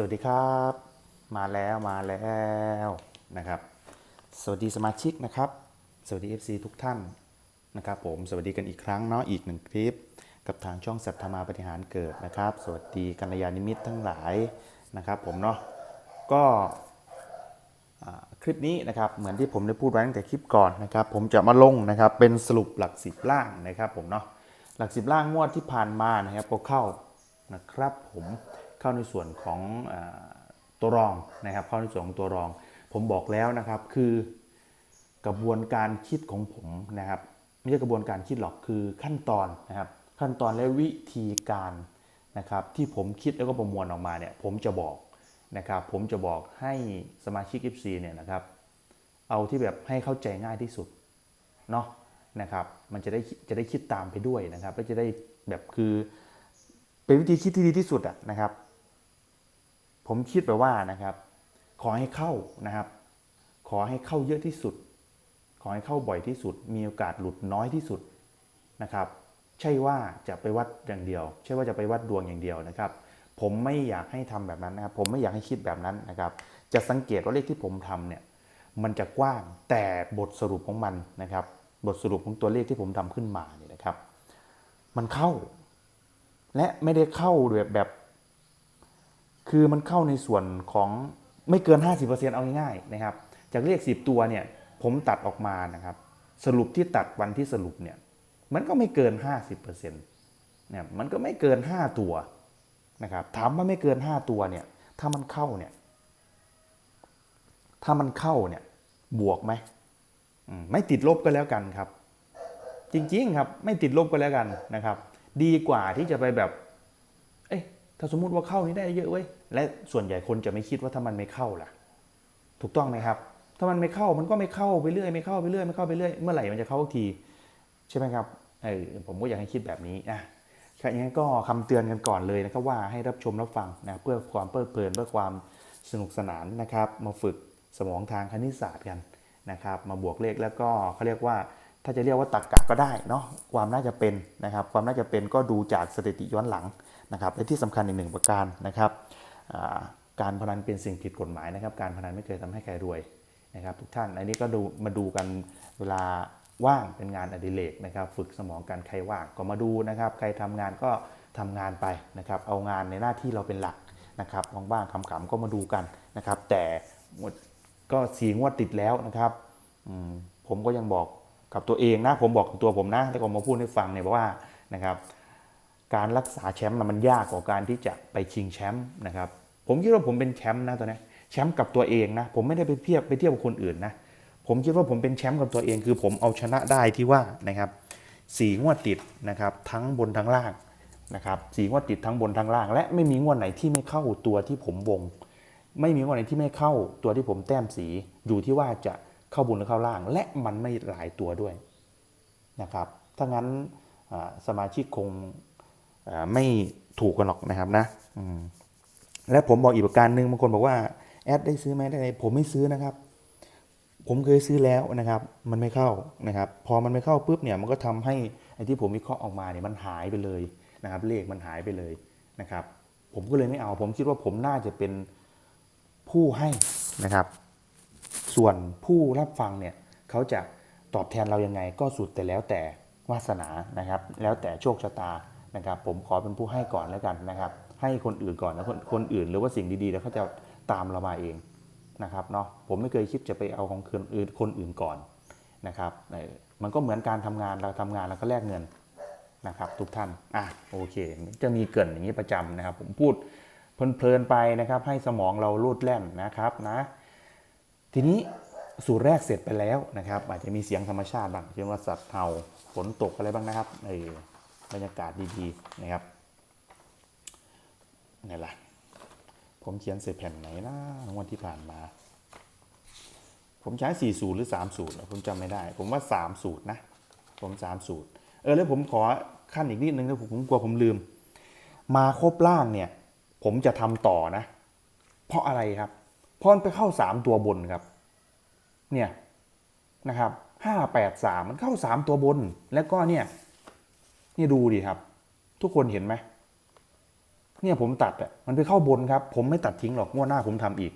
สวัสดีครับ มาแล้วมาแล้วนะครับ สวัสดีสมาชิกนะครับ สวัสดี FC ทุกท่านนะครับผมสวัสดีกันอีกครั้งเนาะอีกหนึ่งคลิป กับทางช่องสัตธรรมาปฏิหารเกิดนะครับ สวัสดีกัลยาณมิตรทั้งหลายนะครับผมเนาะก็คลิปนี้นะครับเหมือนที่ผมได้พูดไว้ตั้งแต่คลิปก่อนนะครับ ผมจะมาลงนะครับเป็นสรุปหลักสิบล่างนะครับผมเนาะหลักสิบล่างงวดที่ผ่านมานะครับก็เข้านะครับผม เข้าในส่วนของอตัวรองนะครับ เข้าในส่วนของตัวรอง ผมบอกแล้วนะครับคือกระบวนการคิดของผมนะครับไม่ใช่กระบวนการคิดหรอกคือขั้นตอนนะครับ ขั้นตอนและวิธีการนะครับ ที่ผมคิดแล้วก็ประมวลออกมาเนี่ยผมจะบอกนะครับ ผมจะบอกให้สมาชิก FC เนี่ยนะครับ เอาที่แบบให้เข้าใจง่ายที่สุดเนาะนะครับ มันจะได้จะได้คิดตามไปด้วยนะครับแล้วจะได้แบบคือเป็นวิธีคิดที่ดีที่สุดอะนะครับ ผมคิดไปว่านะครับ ขอให้เข้านะครับ ขอให้เข้าเยอะที่สุด ขอให้เข้าบ่อยที่สุด มีโอกาสหลุดน้อยที่สุดนะครับ ใช่ว่าจะไปวัดอย่างเดียว ใช่ว่าจะไปวัดดวงอย่างเดียวนะครับ ผมไม่อยากให้ทำแบบนั้นนะครับ ผมไม่อยากให้คิดแบบนั้นนะครับ จะสังเกตว่าเลขที่ผมทำเนี่ยมันจะกว้างแต่บทสรุปของมันนะครับ บทสรุปของตัวเลขที่ผมทำขึ้นมาเนี่ยนะครับ มันเข้า และไม่ได้เข้าแบบแบบ คือมันเข้าในส่วนของไม่เกิน 50%เอาง่ายๆนะครับ จากเลข 10 ตัวเนี่ยผมตัดออกมานะครับ สรุปที่ตัดวันที่สรุปเนี่ยมันก็ไม่เกิน 50%เนี่ยมันก็ไม่เกิน 5 ตัวนะครับถามว่าไม่เกิน 5 ตัวเนี่ยถ้ามันเข้าเนี่ยถ้ามันเข้าเนี่ยบวกไหมไม่ติดลบก็แล้วกันครับ จริงๆครับไม่ติดลบก็แล้วกันนะครับ ดีกว่าที่จะไปแบบ ถ้าสมมุติว่าเข้านี้ได้เยอะเว้ยและส่วนใหญ่คนจะไม่คิดว่าถ้ามันไม่เข้าล่ะ ถูกต้องไหมครับ ถ้ามันไม่เข้ามันก็ไม่เข้าไปเรื่อยไม่เข้าไปเรื่อยไม่เข้าไปเรื่อยเมื่อไหร่มันจะเข้ากทีใช่ไหมครับเออผมก็อยากให้คิดแบบนี้นะแค่นี้ก็คำเตือนกันก่อนเลยนะครับว่าให้รับชมรับฟังนะเพื่อความเพลิดเพลินเพื่อความสนุกสนานนะครับ มาฝึกสมองทางคณิตศาสตร์กันนะครับ มาบวกเลขแล้วก็เขาเรียกว่าถ้าจะเรียกว่าตักกะก็ได้เนาะความน่าจะเป็นนะครับ ความน่าจะเป็นก็ดูจากสถิติย้อนหลัง นะครับและที่สำคัญอีกหนึ่งประการนะครับการพนันเป็นสิ่งผิดกฎหมายนะครับ การพนันไม่เคยทำให้ใครรวยนะครับ ทุกท่านอันนี้ก็ดูมาดูกันเวลาว่างเป็นงานอดิเรกนะครับ ฝึกสมองกันใครว่างก็มาดูนะครับ ใครทำงานก็ทำงานไปนะครับ เอางานในหน้าที่เราเป็นหลักนะครับว่างๆขำๆก็มาดูกันนะครับ แต่ก็สีงวดติดแล้วนะครับผมก็ยังบอกกับตัวเองนะผมบอกกับตัวผมนะแล้วก็มาพูดให้ฟังเนี่ยบอกว่านะครับ การรักษาแชมป์มันยากกว่าการที่จะไปชิงแชมป์นะครับ ผมคิดว่าผมเป็นแชมป์นะตอนนี้แชมป์กับตัวเองนะ ผมไม่ได้ไปเทียบไปเทียบกับคนอื่นนะ ผมคิดว่าผมเป็นแชมป์กับตัวเองคือผมเอาชนะได้ที่ว่านะครับสี่งวดติดนะครับทั้งบนทั้งล่างนะครับสี่งวดติดทั้งบนทั้งล่าง และไม่มีงวดไหนที่ไม่เข้าตัวที่ผมวง ไม่มีงวดไหนที่ไม่เข้าตัวที่ผมแต้มสีอยู่ที่ว่าจะเข้าบนหรือเข้าล่าง และมันไม่หลายตัวด้วยนะครับถ้างั้นสมาชิกคง ไม่ถูกกันหรอกนะครับนะและผมบอกอีกประการหนึ่งบางคนบอกว่าแอดได้ซื้อไหมได้ไหมผมไม่ซื้อนะครับ ผมเคยซื้อแล้วนะครับ มันไม่เข้านะครับ พอมันไม่เข้าปุ๊บเนี่ยมันก็ทำให้ไอ้ที่ผมวิเคราะห์ออกมาเนี่ยมันหายไปเลยนะครับ เลขมันหายไปเลยนะครับ ผมก็เลยไม่เอา ผมคิดว่าผมน่าจะเป็นผู้ให้นะครับ ส่วนผู้รับฟังเนี่ยเขาจะตอบแทนเรายังไงก็สุดแต่แล้วแต่วาสนานะครับ แล้วแต่โชคชะตา นะครับผมขอเป็นผู้ให้ก่อนแล้วกันนะครับ ให้คนอื่นก่อนแล้วคนคนอื่นหรือว่าสิ่งดีๆ แล้วเขาจะตามเรามาเองนะครับเนาะผมไม่เคยคิดจะไปเอาของคนอื่นคนอื่นก่อนนะครับมันก็เหมือนการทำงานเราทำงานแล้วก็แลกเงินนะครับทุกท่านอะโอเค จะมีเกินอย่างนี้ประจำนะครับ ผมพูดเพลินๆไปนะครับ ให้สมองเราลูดแล่นนะครับนะทีนี้สูตรแรกเสร็จไปแล้วนะครับ อาจจะมีเสียงธรรมชาติบ้างเช่นว่าสัตว์เห่าฝนตกอะไรบ้างนะครับเออ บรรยากาศดีๆนะครับนี่แหละผมเขียนใส่แผ่นไหนนะวันที่ผ่านมา ผมใช้4สูตรหรือ3สูตรผมจำไม่ได้ ผมว่า3สูตรนะ ผม3สูตรเออ แล้วผมขอขั้นอีกนิดนึงนะผมผมกลัวผมลืม มาครบล่างเนี่ย ผมจะทำต่อนะ เพราะอะไรครับ เพราะมันไปเข้าสามตัวบนครับ เนี่ยนะครับห้าแปดสามมันเข้าสามตัวบน แล้วก็เนี่ย นี่ดูดิครับ ทุกคนเห็นไหมเนี่ยผมตัดอะมันไปเข้าบนครับ ผมไม่ตัดทิ้งหรอกงวดหน้าผมทำอีก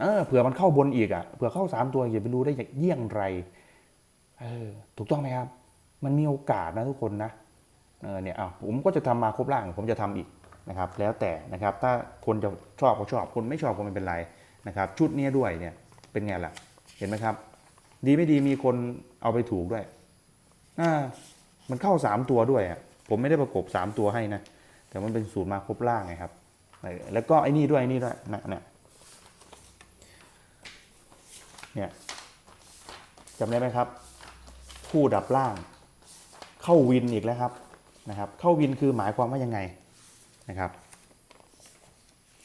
เออเผื่อมันเข้าบนอีกอะเผื่อเข้าสามตัวอย่าไปรู้ได้อย่างเยี่ยงไรเออถูกต้องไหมครับ มันมีโอกาสนะทุกคนนะเออเนี่ยเอาผมก็จะทำมาครบร่าง ผมจะทำอีกนะครับ แล้วแต่นะครับ ถ้าคนจะชอบก็ชอบคนไม่ชอบก็ไม่เป็นไรนะครับ ชุดเนี้ยด้วยเนี่ยเป็นไงล่ะ เห็นไหมครับ ดีไม่ดีมีคนเอาไปถูกด้วยอ่า มันเข้าสามตัวด้วยอะผมไม่ได้ประกบสามตัวให้นะ แต่มันเป็นสูตรมาครบร่างไงครับ แล้วก็ไอ้นี่ด้วยไอ้นี่ด้วยนะเนี่ยเนี่ยจำได้ไหมครับ คู่ดับล่าง เข้าวินอีกแล้วครับนะครับ เข้าวินคือหมายความว่ายังไงนะครับ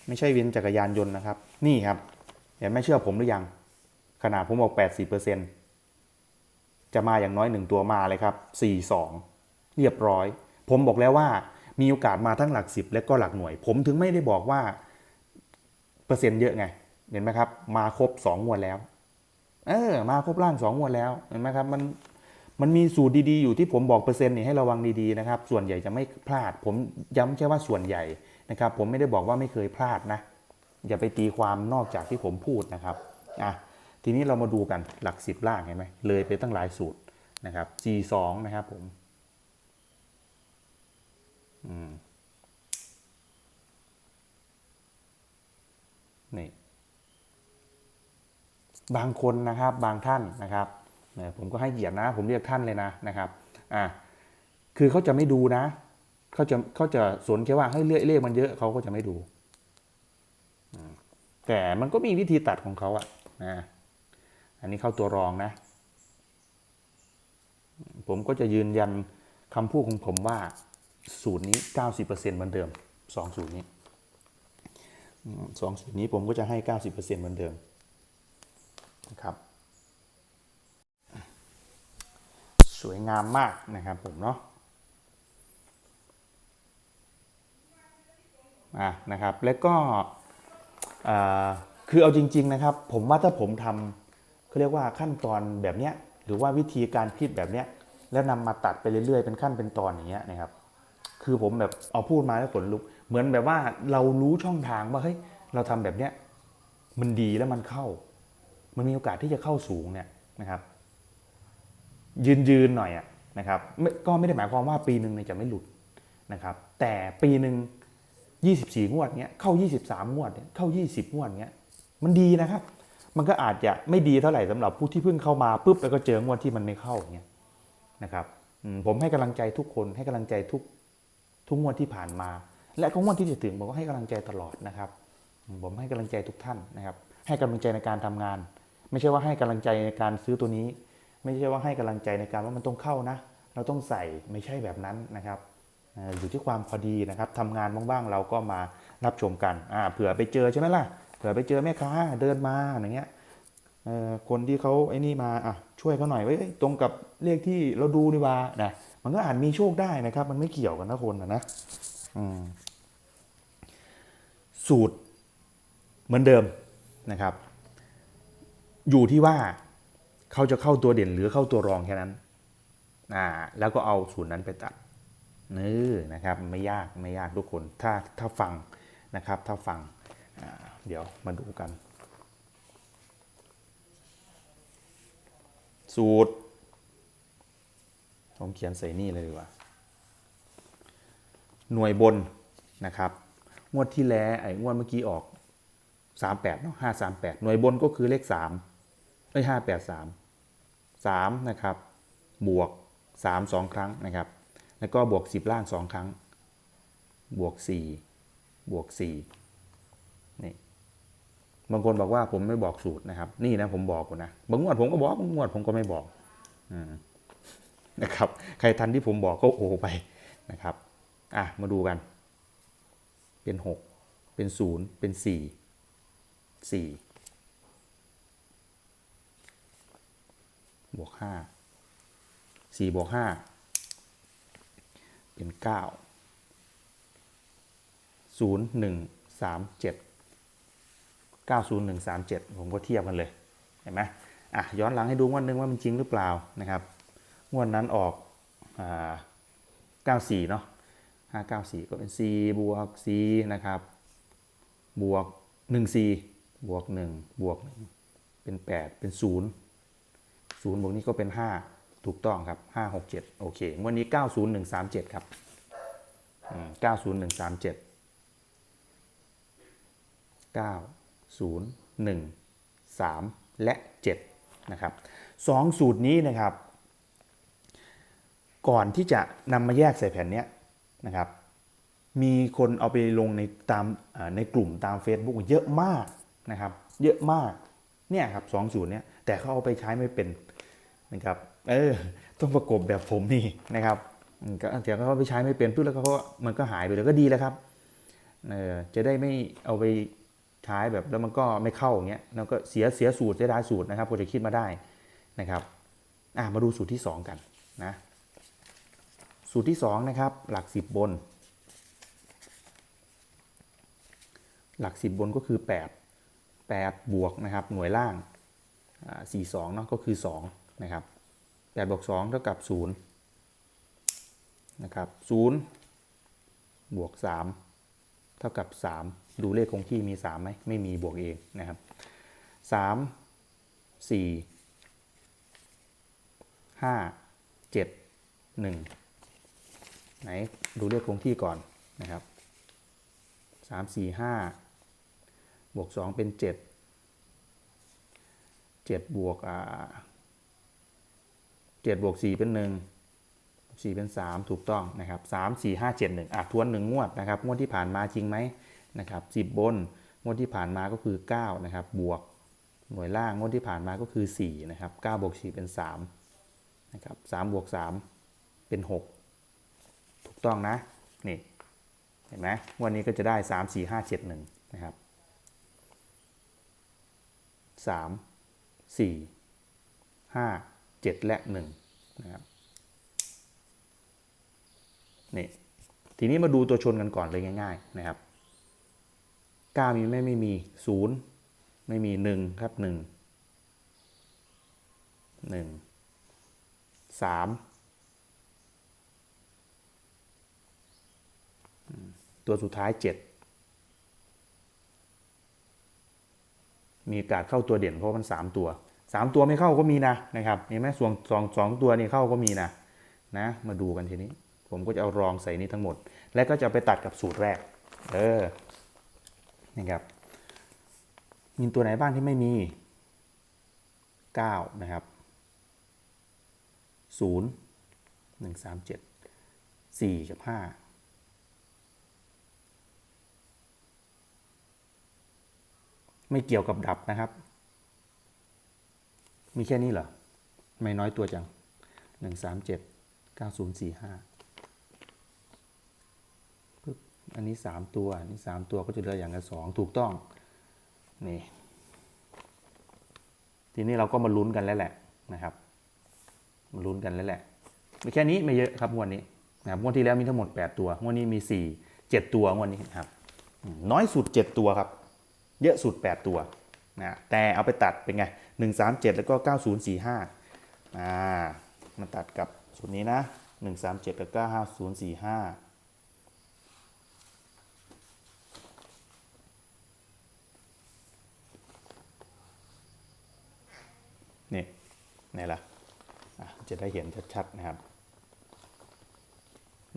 ไม่ใช่วินจักรยานยนต์นะครับ นี่ครับเห็นไม่เชื่อผมหรือยัง ขนาดผมบอก 80% จะมาอย่างน้อยหนึ่งตัวมาเลยครับ 42 เรียบร้อย ผมบอกแล้วว่ามีโอกาสมาทั้งหลัก 10 และก็หลักหน่วย ผมถึงไม่ได้บอกว่า เปอร์เซ็นต์เยอะไง เห็นไหมครับ มาครบ 2 งวดแล้ว เออ มาครบล่าง 2 งวดแล้ว เห็นไหมครับ มันมันมีสูตรดีๆ อยู่ที่ผมบอกเปอร์เซ็นต์นี่ให้ระวังดีๆนะครับ ส่วนใหญ่จะไม่พลาด ผมย้ำแค่ว่าส่วนใหญ่นะครับ ผมไม่ได้บอกว่าไม่เคยพลาดนะ อย่าไปตีความนอกจากที่ผมพูดนะครับ อะ ทีนี้เรามาดูกันหลักสิบล่างเห็นไหมเลยไปตั้งหลายสูตรนะครับ G2 นะครับผมนี่บางคนนะครับบางท่านนะครับผมก็ให้เกียรตินะ ผมเรียกท่านเลยนะนะครับอะคือเขาจะไม่ดูนะเขาจะเขาจะสนแค่ว่าเฮ้เลขเลขมันเยอะเขาก็จะไม่ดูแต่มันก็มีวิธีตัดของเขาอะนะ อันนี้เข้าตัวรองนะ ผมก็จะยืนยันคำพูดของผมว่าสูตรนี้ 90%เหมือนเดิมสองสูตรนี้สองสูตรนี้ผมก็จะให้ 90%เหมือนเดิมนะครับ สวยงามมากนะครับผมเนาะอะนะครับแล้วก็คือเอาจริง ๆนะครับ ผมว่าถ้าผมทำ เขาเรียกว่าขั้นตอนแบบเนี้ยหรือว่าวิธีการคิดแบบเนี้ยแล้วนำมาตัดไปเรื่อยๆ เป็นขั้นเป็นตอนอย่างเงี้ยนะครับ คือผมแบบเอาพูดมาแล้วขนลุก เหมือนแบบว่าเรารู้ช่องทางว่าเฮ้ยเราทำแบบเนี้ยมันดีแล้วมันเข้า มันมีโอกาสที่จะเข้าสูงเนี่ยนะครับ ยืนยืนๆหน่อยอะนะครับก็ไม่ได้หมายความว่าปีหนึ่งเนี่ยจะไม่หลุดนะครับ แต่ปีหนึ่ง24 งวดเนี้ยเข้า 23 งวดเนี่ยเข้า 20 งวดเนี้ยมันดีนะครับ มันก็อาจจะไม่ดีเท่าไหร่สำหรับผู้ที่เพิ่งเข้ามาปุ๊บแล้วก็เจองวดที่มันไม่เข้าอย่างเงี้ยนะครับผมให้กำลังใจทุกคนให้กำลังใจทุกทุกงวดที่ผ่านมา และก็งวดที่จะถึงผมก็ให้กำลังใจตลอดนะครับ ผมให้กำลังใจทุกท่านนะครับ ให้กำลังใจในการทำงาน ไม่ใช่ว่าให้กำลังใจในการซื้อตัวนี้ ไม่ใช่ว่าให้กำลังใจในการว่ามันต้องเข้านะ เราต้องใส่ไม่ใช่แบบนั้นนะครับอยู่ที่ความพอดีนะครับทำงานบ้างๆเราก็มารับชมกันเผื่อไปเจอใช่ไหมล่ะ เผื่อไปเจอแม่ค้าเดินมาอย่างเงี้ยคนที่เขาไอ้นี่มาอะช่วยเขาหน่อยเว้ยตรงกับเลขที่เราดูดีว่านะมันก็อาจมีโชคได้นะครับ มันไม่เกี่ยวกันนะคนนะนะสูตรเหมือนเดิมนะครับ อยู่ที่ว่าเขาจะเข้าตัวเด่นหรือเข้าตัวรองแค่นั้นอ่าแล้วก็เอาสูตรนั้นไปตัดนี่นะครับไม่ยากไม่ยากทุกคนถ้าถ้าฟังนะครับ ถ้าฟังอ่า เดี๋ยวมาดูกัน สูตร ผมเขียนใส่นี่เลยดีกว่า หน่วยบนนะครับงวดที่แล้วไอ้งวดเมื่อกี้ออก 38เนาะ538 หน่วยบนก็คือเลข3เอ้ย583 3นะครับ บวก 3 2 ครั้งนะครับ แล้วก็บวก 10 ล่าง 2 ครั้ง บวก 4 บวก4นี่ บางคนบอกว่าผมไม่บอกสูตรนะครับ นี่นะผมบอกนะบางงวดผมก็บอกบางงวดผมก็ไม่บอกอนะครับ ใครทันที่ผมบอกก็โอไปนะครับ อะมาดูกัน เป็น6เป็น0เป็น4 4บวก5 4บวก5เป็น9 0 1 3 7 90137 ผมก็เทียบกันเลย เห็นไหมอะย้อนหลังให้ดูงวดหนึงว่ามันจริงหรือเปล่านะครับงวดนั้นออกอ่า94 เนาะ594 ก็เป็น c บวก c นะครับ บวก 1c บวก 1 บวก 1 เป็น 8 เป็น 0 0 บวกนี้ก็เป็น 5 ถูกต้องครับ 5 6 7 โอเคงวันนี้ 90137 ครับอืม90137 9 0 1 3 และ 7 นะครับสองสูตรนี้นะครับ ก่อนที่จะนำมาแยกใส่แผ่นเนี้ยนะครับ มีคนเอาไปลงในตามในกลุ่มตาม Facebook เยอะมากนะครับ เยอะมากเนี่ยครับสองสูตรเนี้ยแต่เขาเอาไปใช้ไม่เป็นนะครับเออต้องประกบแบบผมนี่นะครับอืมก็เดี๋ยวเขาเอาไปใช้ไม่เป็นปุ๊บแล้วเขาก็มันก็หายไปเลยก็ดีแล้วครับเออจะได้ไม่เอาไป ใช้แบบแล้วมันก็ไม่เข้าอย่างเงี้ยแล้วก็เสียเสียสูตรเสียดายสูตรนะครับพอจะคิดมาได้นะครับอะมาดูสูตรที่ 2 กันนะสูตรที่ 2 นะครับ หลัก 10 บน หลัก 10 บนก็คือ 8 8 บวกนะครับหน่วยล่างอ่า42เนาะก็คือ2นะครับ8บวก2เท่ากับ0นะครับ0บวก3 เท่ากับ 3 ดูเลขคงที่มี3ไหมไม่มีบวกเองนะครับ 3 4 5 7 1 ไหนดูเลขคงที่ก่อนนะครับสามสี่ห้าบวกสองเป็นเจ็ดเจ็ดบวกอ่าเจ็ดบวกสี่เป็นห สี่เป็นสามถูกต้องนะครับสามสี่ห้าเจ็ดหนึ่งอะทวนหนึ่งงวดนะครับงวดที่ผ่านมาจริงไหมนะครับสิบบนงวดที่ผ่านมาก็คือเก้านะครับบวกหน่วยล่างงวดที่ผ่านมาก็คือสี่นะครับเก้าบวกสี่เป็นสามนะครับสามบวกสามเป็นหกถูกต้องนะนี่เห็นไหมวันนี้ก็จะได้ 3 4 5 7 1นะครับ3 4 5 7 และ1นะครับ นี่ทีนี้มาดูตัวชนกันก่อนเลยง่าย ๆ นะครับ9มีไหม่ไม่มี0ไม่มี 1 ครับ 1 1 3 ตัวสุดท้าย 7 มีโอกาสเข้าตัวเด่นเพราะมัน 3 ตัว 3 ตัวไม่เข้าก็มีนะนะครับเห็นไหมส่วนสองสองตัวนี่เข้าก็มีนะนะ มาดูกันทีนี้ ผมก็จะเอารองใส่นี้ทั้งหมด และก็จะไปตัดกับสูตรแรก เออ นี่ครับ มีตัวไหนบ้างที่ไม่มี 9 นะครับ 0 1 3 7 4 กับ 5ไม่เกี่ยวกับดับนะครับ มีแค่นี้เหรอ ไม่น้อยตัวจัง 1 3 7 9 0 4 5 อันนี้สามตัวอันนี้สามตัวก็จะเหลืออย่างละสองถูกต้องนี่ทีนี้เราก็มาลุ้นกันแล้วแหละนะครับมาลุ้นกันแล้วแหละมีแค่นี้ไม่เยอะครับงวดนี้นะครับงวดที่แล้วมีทั้งหมด 8 ตัวงวดนี้มี 4 7 ตัวงวดนี้ครับ น้อยสุด 7 ตัวครับ เยอะสุด 8 ตัวนะแต่เอาไปตัดเป็นไง 1 3 7 แล้วก็ 9045อ่ามาตัดกับสูตรนี้นะ 1 3 7 แล้วก็ 5045 นี่ ไหนล่ะอะจะได้เห็นชัดๆนะครับ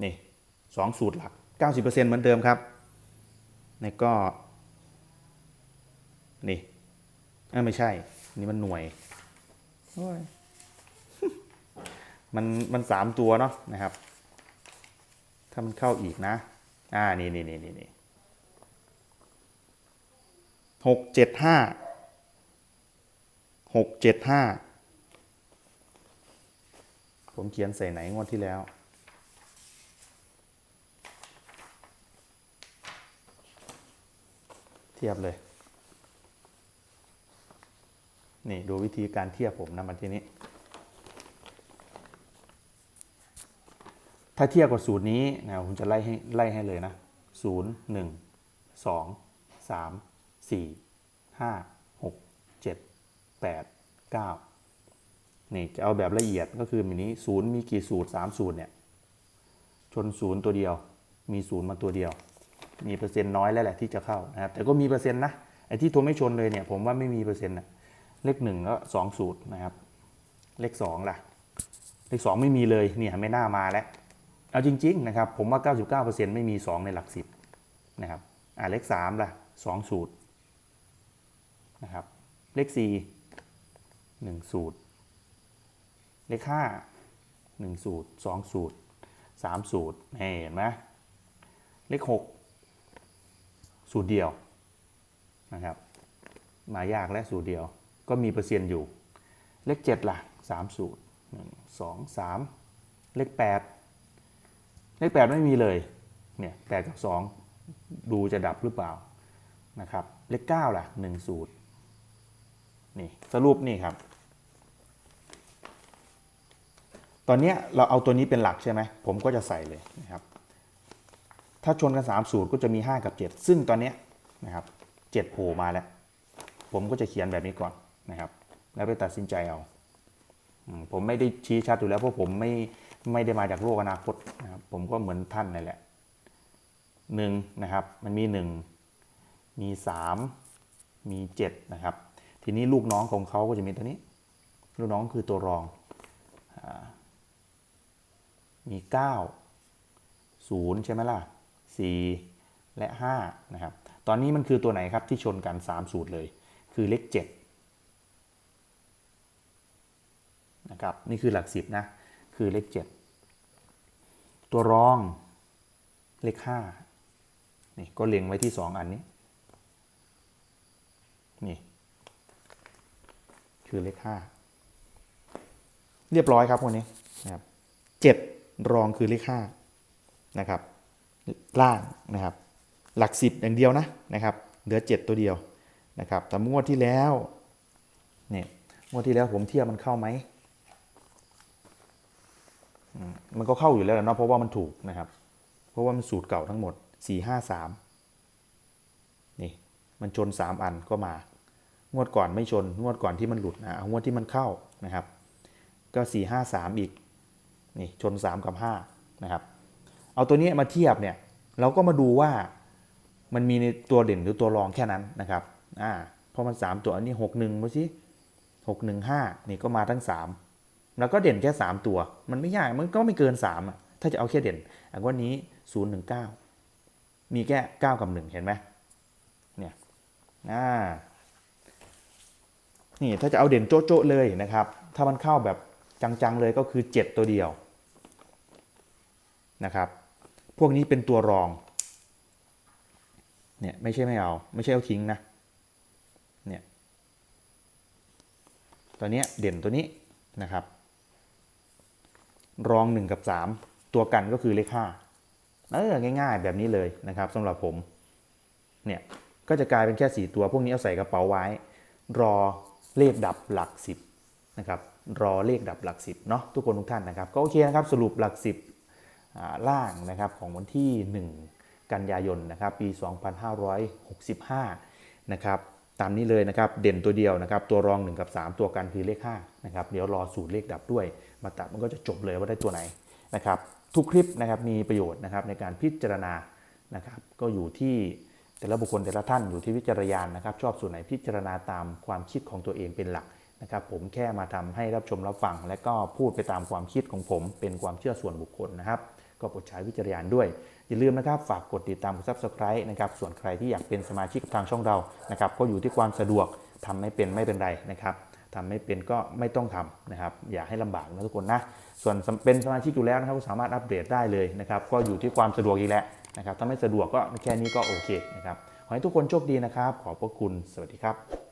นี่สองสูตรหลัก 90%เหมือนเดิมครับนี่ก็ นี่อ่าไม่ใช่ นี่มันหน่วยโอ้ยมันมันสามตัวเนาะนะครับ ถ้ามันเข้าอีกนะ อ่า นี่นี่นี่นี่นี่หกเจ็ดห้าหกเจ็ดห้า ผมเขียนใส่ไหนงวดที่แล้ว เทียบเลย นี่ดูวิธีการเทียบผมนะมาที่นี้ ถ้าเทียบกับสูตรนี้นะผมจะไล่ให้ไล่ให้เลยนะศูนย์หนึ่งสองสามสี่ห้าหกเจ็ดแปดเก้า นี่จะเอาแบบละเอียดก็คือแบบนี้ศูนย์มีกี่สูตรสามสูตรเนี่ยชนศูนย์ตัวเดียว มีศูนย์มาตัวเดียว มีเปอร์เซ็นต์น้อยแล้วแหละที่จะเข้านะครับแต่ก็มีเปอร์เซ็นต์นะไอ้ที่ตัวไม่ชนเลยเนี่ยผมว่าไม่มีเปอร์เซ็นต์นะเลขหนึ่งก็สองสูตรนะครับ เลขสองล่ะ เลขสองไม่มีเลยเนี่ยไม่น่ามาแล้วเอาจริงๆนะครับผมว่า 99%ไม่มี 2 ในหลักสิบนะครับอ่าเลข3ล่ะ2สูตรนะครับเลข4 1สูตร เลข5 1สูตร2สูตร3สูตรเห็นไหมเลข6สูตรเดียวนะครับมายากและสูตรเดียว ก็มีเปอร์เซ็นต์อยู่ เลข7ล่ะ3สูตร1 2 3เลข8เลขแปดไม่มีเลยเนี่ยแปดกับสองดูจะดับหรือเปล่านะครับ เลขเก้าล่ะหนึ่งสูตรนี่สรุปนี่ครับ ตอนนี้เราเอาตัวนี้เป็นหลักใช่ไหมผมก็จะใส่เลยนะครับ ถ้าชนกัน3สูตรก็จะมี 5 กับ 7 ซึ่งตอนนี้นะครับ7โผล่มาแล้ว ผมก็จะเขียนแบบนี้ก่อนนะครับ แล้วไปตัดสินใจเอาผมไม่ได้ชี้ชัดอยู่แล้วเพราะผมไม่ไม่ได้มาจากโลกอนาคตนะครับผมก็เหมือนท่านนั่นแหละหนึ่งนะครับมันมีหนึ่งมีสามมีเจ็ดนะครับ ทีนี้ลูกน้องของเขาก็จะมีตัวนี้ ลูกน้องคือตัวรองอา มีเก้าศูนย์ใช่ไหมล่ะสี่และห้านะครับ ตอนนี้มันคือตัวไหนครับที่ชนกันสามสูตรเลย คือเลขเจ็ดนะครับนี่คือหลักสิบนะ คือเลข 7 ตัวรองเลข5นี่ก็เล็งไว้ที่ 2 อันนี้ นี่ คือเลข 5 เรียบร้อยครับพวกนี้นะครับ7 รองคือเลข5นะครับ ล่างนะครับ หลักสิบอย่างเดียวนะนะครับเหลือ7ตัวเดียวนะครับ แต่งวดที่แล้วเนี่ยงวดที่แล้วผมเทียบมันเข้าไหมมันก็เข้าอยู่แล้วเนาะเพราะว่ามันถูกนะครับ เพราะว่ามันสูตรเก่าทั้งหมด 4 5 3 นี่ มันชน 3 อันก็มา งวดก่อนไม่ชน งวดก่อนที่มันหลุดนะเอางวดที่มันเข้านะครับ ก็ 4 5 3 อีก นี่ชน 3 กับ 5 นะครับ เอาตัวนี้มาเทียบเนี่ยเราก็มาดูว่ามันมีในตัวเด่นหรือตัวรองแค่นั้นนะครับอ่าเพราะมัน 3 ตัวอันนี้6 1มาสิ6 1 5 นี่ก็มาทั้ง 3 แล้วก็เด่นแค่ 3 ตัว มันไม่ยากมันก็ไม่เกิน3อะถ้าจะเอาแค่เด่นอันวันนี้ 0 1 9 มีแค่ 9 กับ 1 เห็นไหมเนี่ยอ่านี่ถ้าจะเอาเด่นโจ๊ะๆเลยนะครับ ถ้ามันเข้าแบบจังๆเลยก็คือ 7 ตัวเดียว นะครับ พวกนี้เป็นตัวรอง เนี่ยไม่ใช่ไม่เอา ไม่ใช่เอาทิ้งนะ เนี่ย ตัวเนี้ยเด่นตัวนี้นะครับ รอง 1 กับ 3 ตัวกันก็คือเลข5เออง่ายๆ แบบนี้เลยนะครับสำหรับผม เนี่ยก็จะกลายเป็นแค่ 4 ตัว พวกนี้เอาใส่กระเป๋าไว้ รอเลขดับหลัก 10นะครับรอเลขดับหลัก 10เนาะทุกคนทุกท่านนะครับ ก็โอเคนะครับ สรุปหลัก 10 ล่างนะครับของวันที่ 1 กันยายนนะครับปี 2565 นะครับตามนี้เลยนะครับเด่นตัวเดียวนะครับตัวรอง 1 กับ 3 ตัวกันคือเลข5นะครับเดี๋ยวรอสูตรเลขดับด้วย มาตัดมันก็จะจบเลยว่าได้ตัวไหนนะครับทุกคลิปนะครับมีประโยชน์นะครับในการพิจารณานะครับก็อยู่ที่แต่ละบุคคลแต่ละท่านอยู่ที่วิจารณญาณนะครับชอบส่วนไหนพิจารณาตามความคิดของตัวเองเป็นหลักนะครับผมแค่มาทำให้รับชมรับฟัง และก็พูดไปตามความคิดของผมเป็นความเชื่อส่วนบุคคลนะครับ ก็โปรดใช้วิจารณญาณด้วย อย่าลืมนะครับฝากกดติดตามกด subscribe นะครับส่วนใครที่อยากเป็นสมาชิกทางช่องเรานะครับก็อยู่ที่ความสะดวกทำไม่เป็นไม่เป็นไรนะครับทำไม่เป็นก็ไม่ต้องทำนะครับ อย่าให้ลำบากนะทุกคนนะส่วนเป็นสมาชิกอยู่แล้วนะครับสามารถอัปเดตได้เลยนะครับ ก็อยู่ที่ความสะดวกอีกแหละนะครับถ้าไม่สะดวกก็แค่นี้ก็โอเคนะครับขอให้ทุกคนโชคดีนะครับ ขอบพระคุณสวัสดีครับ